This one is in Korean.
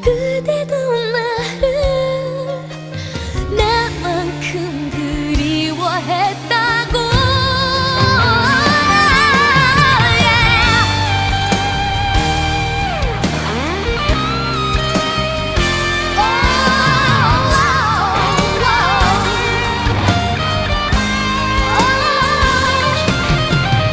그대도